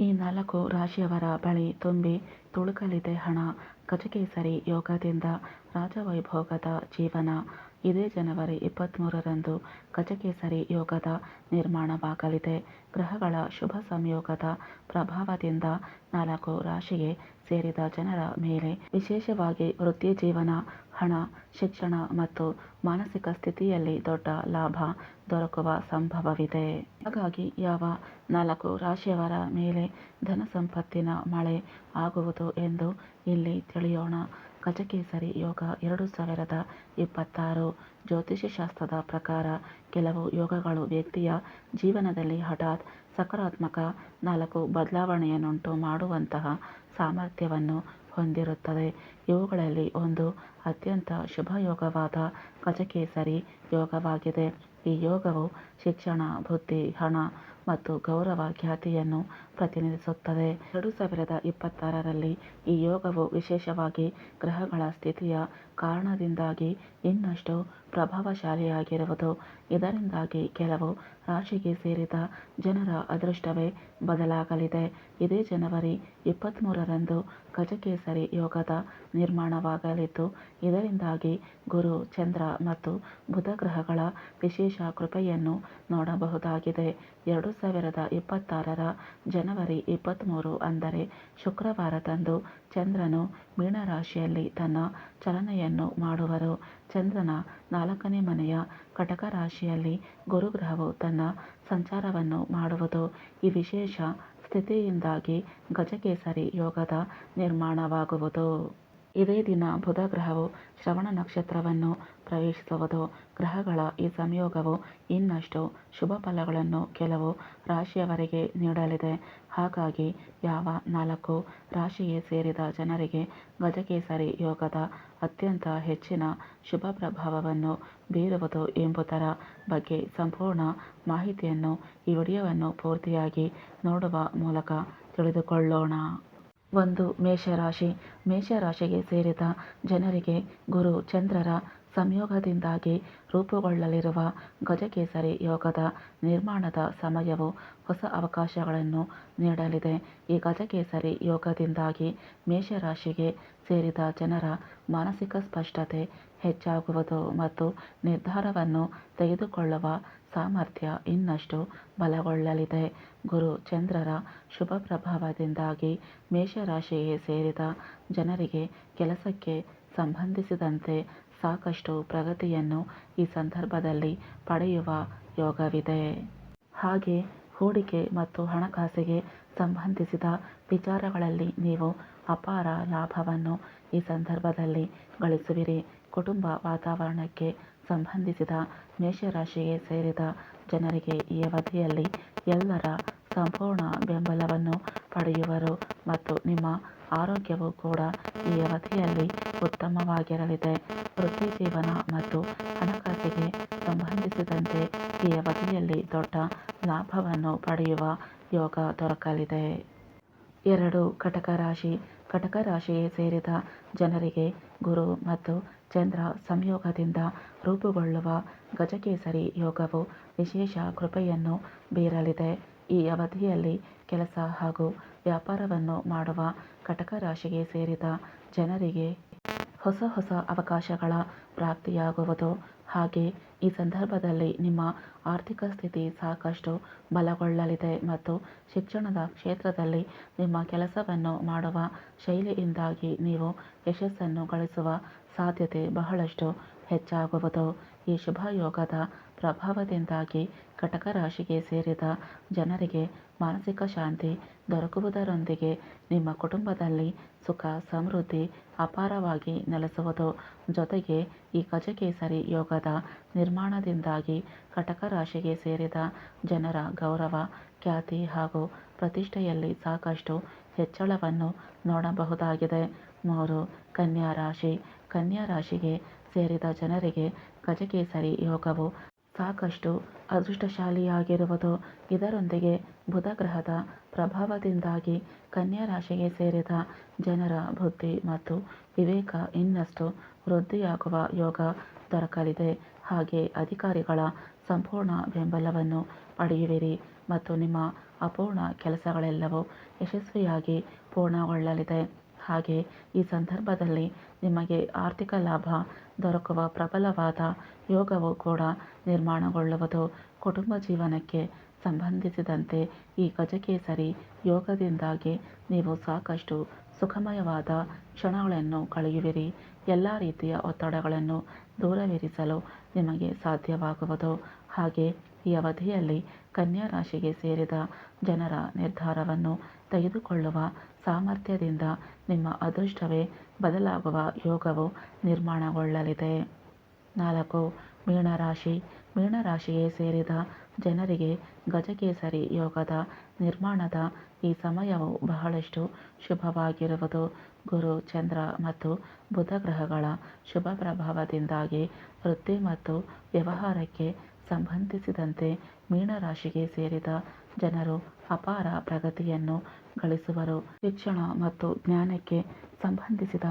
ಈ ನಾಲ್ಕು ರಾಶಿಯವರ ಬಳಿ ತುಂಬಿ ತುಳುಕಲಿದೆ ಹಣ. ಗಜಕೇಸರಿ ಯೋಗದಿಂದ ರಾಜವೈಭೋಗದ ಜೀವನ. ಇದೇ ಜನವರಿ ಇಪ್ಪತ್ತ್ಮೂರರಂದು ಗಜಕೇಸರಿ ಯೋಗದ ನಿರ್ಮಾಣವಾಗಲಿದೆ. ಗ್ರಹಗಳ ಶುಭ ಸಂಯೋಗದ ಪ್ರಭಾವದಿಂದ ನಾಲ್ಕು ರಾಶಿಗೆ ಸೇರಿದ ಜನರ ಮೇಲೆ ವಿಶೇಷವಾಗಿ ವೃತ್ತಿ ಜೀವನ, ಹಣ, ಶಿಕ್ಷಣ ಮತ್ತು ಮಾನಸಿಕ ಸ್ಥಿತಿಯಲ್ಲಿ ದೊಡ್ಡ ಲಾಭ ದೊರಕುವ ಸಂಭವವಿದೆ. ಹಾಗಾಗಿ ಯಾವ ನಾಲ್ಕು ರಾಶಿಯವರ ಮೇಲೆ ಧನ ಸಂಪತ್ತಿನ ಮಳೆ ಆಗುವುದು ಎಂದು ಇಲ್ಲಿ ತಿಳಿಯೋಣ. ಗಜಕೇಸರಿ ಯೋಗ ಎರಡು ಸಾವಿರದ ಇಪ್ಪತ್ತಾರು. ಜ್ಯೋತಿಷ್ಯಶಾಸ್ತ್ರದ ಪ್ರಕಾರ ಕೆಲವು ಯೋಗಗಳು ವ್ಯಕ್ತಿಯ ಜೀವನದಲ್ಲಿ ಹಠಾತ್ ಸಕಾರಾತ್ಮಕ ನಾಲ್ಕು ಬದಲಾವಣೆಯನ್ನುಂಟು ಮಾಡುವಂತಹ ಸಾಮರ್ಥ್ಯವನ್ನು ಹೊಂದಿರುತ್ತದೆ. ಇವುಗಳಲ್ಲಿ ಒಂದು ಅತ್ಯಂತ ಶುಭಯೋಗವಾದ ಗಜಕೇಸರಿ ಯೋಗವಾಗಿದೆ. ಈ ಯೋಗವು ಶಿಕ್ಷಣ, ಬುದ್ಧಿ, ಹಣ ಮತ್ತು ಗೌರವ ಖ್ಯಾತಿಯನ್ನು ಪ್ರತಿನಿಧಿಸುತ್ತದೆ. ಎರಡು ಸಾವಿರದ ಇಪ್ಪತ್ತಾರರಲ್ಲಿ ಈ ಯೋಗವು ವಿಶೇಷವಾಗಿ ಗ್ರಹಗಳ ಸ್ಥಿತಿಯ ಕಾರಣದಿಂದಾಗಿ ಇನ್ನಷ್ಟು ಪ್ರಭಾವಶಾಲಿಯಾಗಿರುವುದು. ಇದರಿಂದಾಗಿ ಕೆಲವು ರಾಶಿಗೆ ಸೇರಿದ ಜನರ ಅದೃಷ್ಟವೇ ಬದಲಾಗಲಿದೆ. ಇದೇ ಜನವರಿ ಇಪ್ಪತ್ತ್ಮೂರರಂದು ಗಜಕೇಸರಿ ಯೋಗದ ನಿರ್ಮಾಣವಾಗಲಿದ್ದು, ಇದರಿಂದಾಗಿ ಗುರು, ಚಂದ್ರ ಮತ್ತು ಬುಧ ಗ್ರಹಗಳ ವಿಶೇಷ ಕೃಪೆಯನ್ನು ನೋಡಬಹುದಾಗಿದೆ. ಎರಡು ಸಾವಿರದ ಇಪ್ಪತ್ತಾರರ ಜನವರಿ ಇಪ್ಪತ್ತ್ಮೂರು ಅಂದರೆ ಶುಕ್ರವಾರದಂದು ಚಂದ್ರನು ಮೀನರಾಶಿಯಲ್ಲಿ ತನ್ನ ಚಲನೆಯನ್ನು ಮಾಡುವರು. ಚಂದ್ರನ ನಾಲ್ಕನೇ ಮನೆಯ ಕಟಕ ರಾಶಿಯಲ್ಲಿ ಗುರುಗ್ರಹವು ತನ್ನ ಸಂಚಾರವನ್ನು ಮಾಡುವುದು. ಈ ವಿಶೇಷ ಸ್ಥಿತಿಯಿಂದಾಗಿ ಗಜಕೇಸರಿ ಯೋಗದ ನಿರ್ಮಾಣವಾಗುವುದು. ಇದೇ ದಿನ ಬುಧ ಗ್ರಹವು ಶ್ರವಣ ನಕ್ಷತ್ರವನ್ನು ಪ್ರವೇಶಿಸುವುದು. ಗ್ರಹಗಳ ಈ ಸಂಯೋಗವು ಇನ್ನಷ್ಟು ಶುಭ ಫಲಗಳನ್ನು ಕೆಲವು ರಾಶಿಯವರಿಗೆ ನೀಡಲಿದೆ. ಹಾಗಾಗಿ ಯಾವ ನಾಲ್ಕು ರಾಶಿಗೆ ಸೇರಿದ ಜನರಿಗೆ ಗಜಕೇಸರಿ ಯೋಗದ ಅತ್ಯಂತ ಹೆಚ್ಚಿನ ಶುಭ ಪ್ರಭಾವವನ್ನು ಬೀರುವುದು ಎಂಬುದರ ಬಗ್ಗೆ ಸಂಪೂರ್ಣ ಮಾಹಿತಿಯನ್ನು ಈ ವಿಡಿಯೋವನ್ನು ಪೂರ್ತಿಯಾಗಿ ನೋಡುವ ಮೂಲಕ ತಿಳಿದುಕೊಳ್ಳೋಣ. ಒಂದು ಮೇಷರಾಶಿ. ಮೇಷರಾಶಿಗೆ ಸೇರಿದ ಜನರಿಗೆ ಗುರು ಚಂದ್ರರ ಸಂಯೋಗದಿಂದಾಗಿ ರೂಪುಗೊಳ್ಳಲಿರುವ ಗಜಕೇಸರಿ ಯೋಗದ ನಿರ್ಮಾಣದ ಸಮಯವು ಹೊಸ ಅವಕಾಶಗಳನ್ನು ನೀಡಲಿದೆ. ಈ ಗಜಕೇಸರಿ ಯೋಗದಿಂದಾಗಿ ಮೇಷರಾಶಿಗೆ ಸೇರಿದ ಜನರ ಮಾನಸಿಕ ಸ್ಪಷ್ಟತೆ ಹೆಚ್ಚಾಗುವುದು ಮತ್ತು ನಿರ್ಧಾರವನ್ನು ತೆಗೆದುಕೊಳ್ಳುವ ಸಾಮರ್ಥ್ಯ ಇನ್ನಷ್ಟು ಬಲಗೊಳ್ಳಲಿದೆ. ಗುರು ಚಂದ್ರರ ಶುಭ ಪ್ರಭಾವದಿಂದಾಗಿ ಮೇಷರಾಶಿಗೆ ಸೇರಿದ ಜನರಿಗೆ ಕೆಲಸಕ್ಕೆ ಸಂಬಂಧಿಸಿದಂತೆ ಸಾಕಷ್ಟು ಪ್ರಗತಿಯನ್ನು ಈ ಸಂದರ್ಭದಲ್ಲಿ ಪಡೆಯುವ ಯೋಗವಿದೆ. ಹಾಗೆ ಹೂಡಿಕೆ ಮತ್ತು ಹಣಕಾಸಿಗೆ ಸಂಬಂಧಿಸಿದ ವಿಚಾರಗಳಲ್ಲಿ ನೀವು ಅಪಾರ ಲಾಭವನ್ನು ಈ ಸಂದರ್ಭದಲ್ಲಿ ಗಳಿಸುವಿರಿ. ಕುಟುಂಬ ವಾತಾವರಣಕ್ಕೆ ಸಂಬಂಧಿಸಿದ ಮೇಷರಾಶಿಗೆ ಸೇರಿದ ಜನರಿಗೆ ಈ ಅವಧಿಯಲ್ಲಿ ಎಲ್ಲರ ಸಂಪೂರ್ಣ ಬೆಂಬಲವನ್ನು ಪಡೆಯುವರು ಮತ್ತು ನಿಮ್ಮ ಆರೋಗ್ಯವು ಕೂಡ ಈ ಅವಧಿಯಲ್ಲಿ ಉತ್ತಮವಾಗಿರಲಿದೆ. ವೃತ್ತಿ ಜೀವನ ಮತ್ತು ಹಣಕಾಸಿಗೆ ಸಂಬಂಧಿಸಿದಂತೆ ಈ ಅವಧಿಯಲ್ಲಿ ದೊಡ್ಡ ಲಾಭವನ್ನು ಪಡೆಯುವ ಯೋಗ ದೊರಕಲಿದೆ. ಎರಡು ಕಟಕ ರಾಶಿ. ಕಟಕ ಸೇರಿದ ಜನರಿಗೆ ಗುರು ಮತ್ತು ಚಂದ್ರ ಸಂಯೋಗದಿಂದ ರೂಪುಗೊಳ್ಳುವ ಗಜಕೇಸರಿ ಯೋಗವು ವಿಶೇಷ ಕೃಪೆಯನ್ನು ಬೀರಲಿದೆ. ಈ ಅವಧಿಯಲ್ಲಿ ಕೆಲಸ ಹಾಗೂ ವ್ಯಾಪಾರವನ್ನು ಮಾಡುವ ಕಟಕ ರಾಶಿಗೆ ಸೇರಿದ ಜನರಿಗೆ ಹೊಸ ಹೊಸ ಅವಕಾಶಗಳ ಪ್ರಾಪ್ತಿಯಾಗುವುದು. ಹಾಗೆ ಈ ಸಂದರ್ಭದಲ್ಲಿ ನಿಮ್ಮ ಆರ್ಥಿಕ ಸ್ಥಿತಿ ಸಾಕಷ್ಟು ಬಲಗೊಳ್ಳಲಿದೆ ಮತ್ತು ಶಿಕ್ಷಣದ ಕ್ಷೇತ್ರದಲ್ಲಿ ನಿಮ್ಮ ಕೆಲಸವನ್ನು ಮಾಡುವ ಶೈಲಿಯಿಂದಾಗಿ ನೀವು ಯಶಸ್ಸನ್ನು ಗಳಿಸುವ ಸಾಧ್ಯತೆ ಬಹಳಷ್ಟು ಹೆಚ್ಚಾಗುವುದು. ಈ ಶುಭ ಯೋಗದ ಪ್ರಭಾವದಿಂದಾಗಿ ಕಟಕ ರಾಶಿಗೆ ಸೇರಿದ ಜನರಿಗೆ ಮಾನಸಿಕ ಶಾಂತಿ ದೊರಕುವುದರೊಂದಿಗೆ ನಿಮ್ಮ ಕುಟುಂಬದಲ್ಲಿ ಸುಖ, ಸಮೃದ್ಧಿ ಅಪಾರವಾಗಿ ನೆಲೆಸುವುದು. ಜೊತೆಗೆ ಈ ಗಜಕೇಸರಿ ಯೋಗದ ನಿರ್ಮಾಣದಿಂದಾಗಿ ಕಟಕ ರಾಶಿಗೆ ಸೇರಿದ ಜನರ ಗೌರವ, ಖ್ಯಾತಿ ಹಾಗೂ ಪ್ರತಿಷ್ಠೆಯಲ್ಲಿ ಸಾಕಷ್ಟು ಹೆಚ್ಚಳವನ್ನು ನೋಡಬಹುದಾಗಿದೆ. ಮೂರು, ಕನ್ಯಾ ರಾಶಿ. ಕನ್ಯಾ ರಾಶಿಗೆ ಸೇರಿದ ಜನರಿಗೆ ಗಜಕೇಸರಿ ಯೋಗವು ಸಾಕಷ್ಟು ಅದೃಷ್ಟಶಾಲಿಯಾಗಿರುವುದು. ಇದರೊಂದಿಗೆ ಬುಧ ಗ್ರಹದ ಪ್ರಭಾವದಿಂದಾಗಿ ಕನ್ಯಾ ರಾಶಿಗೆ ಸೇರಿದ ಜನರ ಬುದ್ಧಿ ಮತ್ತು ವಿವೇಕ ಇನ್ನಷ್ಟು ವೃದ್ಧಿಯಾಗುವ ಯೋಗ ದೊರಕಲಿದೆ. ಹಾಗೆ ಅಧಿಕಾರಿಗಳ ಸಂಪೂರ್ಣ ಬೆಂಬಲವನ್ನು ಪಡೆಯುವಿರಿ ಮತ್ತು ನಿಮ್ಮ ಅಪೂರ್ಣ ಕೆಲಸಗಳೆಲ್ಲವೂ ಯಶಸ್ವಿಯಾಗಿ ಪೂರ್ಣಗೊಳ್ಳಲಿದೆ. ಹಾಗೆ ಈ ಸಂದರ್ಭದಲ್ಲಿ ನಿಮಗೆ ಆರ್ಥಿಕ ಲಾಭ, ದೊರಕುವ ಪ್ರಬಲವಾದ ಯೋಗವು ಕೂಡ ನಿರ್ಮಾಣಗೊಳ್ಳುವುದು ಕುಟುಂಬ ಜೀವನಕ್ಕೆ ಸಂಬಂಧಿಸಿದಂತೆ ಈ ಗಜಕೇಸರಿ ಯೋಗದಿಂದಾಗಿ ನೀವು ಸಾಕಷ್ಟು ಸುಖಮಯವಾದ ಕ್ಷಣಗಳನ್ನು ಕಳೆಯುವಿರಿ. ಎಲ್ಲ ರೀತಿಯ ಒತ್ತಡಗಳನ್ನು ದೂರವಿರಿಸಲು ನಿಮಗೆ ಸಾಧ್ಯವಾಗುವುದು. ಹಾಗೆ ಈ ಅವಧಿಯಲ್ಲಿ ಕನ್ಯಾ ರಾಶಿಗೆ ಸೇರಿದ ಜನರ ನಿರ್ಧಾರವನ್ನು ತೆಗೆದುಕೊಳ್ಳುವ ಸಾಮರ್ಥ್ಯದಿಂದ ನಿಮ್ಮ ಅದೃಷ್ಟವೇ ಬದಲಾಗುವ ಯೋಗವು ನಿರ್ಮಾಣಗೊಳ್ಳಲಿದೆ. ನಾಲ್ಕು ಮೀನರಾಶಿ ಮೀನರಾಶಿಗೆ ಸೇರಿದ ಜನರಿಗೆ ಗಜಕೇಸರಿ ಯೋಗದ ನಿರ್ಮಾಣದ ಈ ಸಮಯವು ಬಹಳಷ್ಟು ಶುಭವಾಗಿರುವುದು ಗುರು, ಚಂದ್ರ ಮತ್ತು ಬುಧ ಗ್ರಹಗಳ ಶುಭ ಪ್ರಭಾವದಿಂದಾಗಿ ವೃತ್ತಿ ಮತ್ತು ವ್ಯವಹಾರಕ್ಕೆ ಸಂಬಂಧಿಸಿದಂತೆ ಮೀನರಾಶಿಗೆ ಸೇರಿದ ಜನರು ಅಪಾರ ಪ್ರಗತಿಯನ್ನು ಗಳಿಸುವರು. ಶಿಕ್ಷಣ ಮತ್ತು ಜ್ಞಾನಕ್ಕೆ ಸಂಬಂಧಿಸಿದ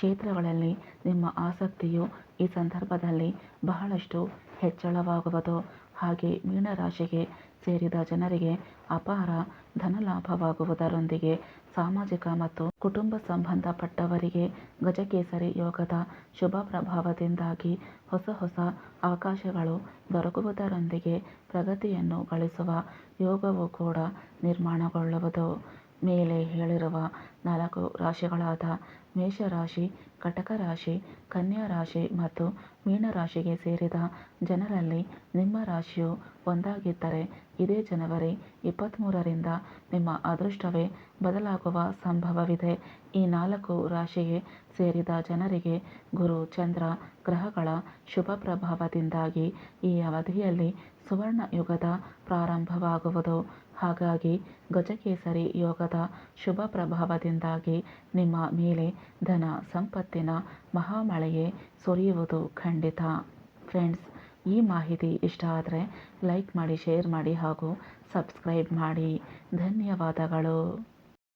ಕ್ಷೇತ್ರಗಳಲ್ಲಿ ನಿಮ್ಮ ಆಸಕ್ತಿಯು ಈ ಸಂದರ್ಭದಲ್ಲಿ ಬಹಳಷ್ಟು ಹೆಚ್ಚಳವಾಗುವುದು. ಹಾಗೆ ಮೀನರಾಶಿಗೆ ಸೇರಿದ ಜನರಿಗೆ ಅಪಾರ ಧನಲಾಭವಾಗುವುದರೊಂದಿಗೆ ಸಾಮಾಜಿಕ ಮತ್ತು ಕುಟುಂಬ ಸಂಬಂಧಪಟ್ಟವರಿಗೆ ಗಜಕೇಸರಿ ಯೋಗದ ಶುಭ ಪ್ರಭಾವದಿಂದಾಗಿ ಹೊಸ ಹೊಸ ಅವಕಾಶಗಳು ದೊರಕುವುದರೊಂದಿಗೆ ಪ್ರಗತಿಯನ್ನು ಗಳಿಸುವ ಯೋಗವು ಕೂಡ ನಿರ್ಮಾಣಗೊಳ್ಳುವುದು. ಮೇಲೆ ಹೇಳಿರುವ ನಾಲ್ಕು ರಾಶಿಗಳಾದ ಮೇಷರಾಶಿ ಕಟಕ ರಾಶಿ ಕನ್ಯಾ ರಾಶಿ ಮತ್ತು ಮೀನರಾಶಿಗೆ ಸೇರಿದ ಜನರಲ್ಲಿ ನಿಮ್ಮ ರಾಶಿಯು ಒಂದಾಗಿದ್ದರೆ ಇದೇ ಜನವರಿ ಇಪ್ಪತ್ತ್ಮೂರರಿಂದ ನಿಮ್ಮ ಅದೃಷ್ಟವೇ ಬದಲಾಗುವ ಸಂಭವವಿದೆ. ಈ ನಾಲ್ಕು ರಾಶಿಗೆ ಸೇರಿದ ಜನರಿಗೆ ಗುರು, ಚಂದ್ರ, ಗ್ರಹಗಳ ಶುಭ ಪ್ರಭಾವದಿಂದಾಗಿ ಈ ಅವಧಿಯಲ್ಲಿ ಸುವರ್ಣ ಯುಗದ ಪ್ರಾರಂಭವಾಗುವುದು. ಹಾಗಾಗಿ ಗಜಕೇಸರಿ ಯೋಗದ ಶುಭ ಪ್ರಭಾವದಿಂದಾಗಿ ನಿಮ್ಮ ಮೇಲೆ ಧನ ಸಂಪತ್ತಿನ ಮಹಾಮಳೆಯೇ ಸುರಿಯುವುದು ಖಂಡಿತ. ಫ್ರೆಂಡ್ಸ್, ಈ ಮಾಹಿತಿ ಇಷ್ಟ ಆದರೆ ಲೈಕ್ ಮಾಡಿ, ಶೇರ್ ಮಾಡಿ ಹಾಗೂ ಸಬ್ಸ್ಕ್ರೈಬ್ ಮಾಡಿ. ಧನ್ಯವಾದಗಳು.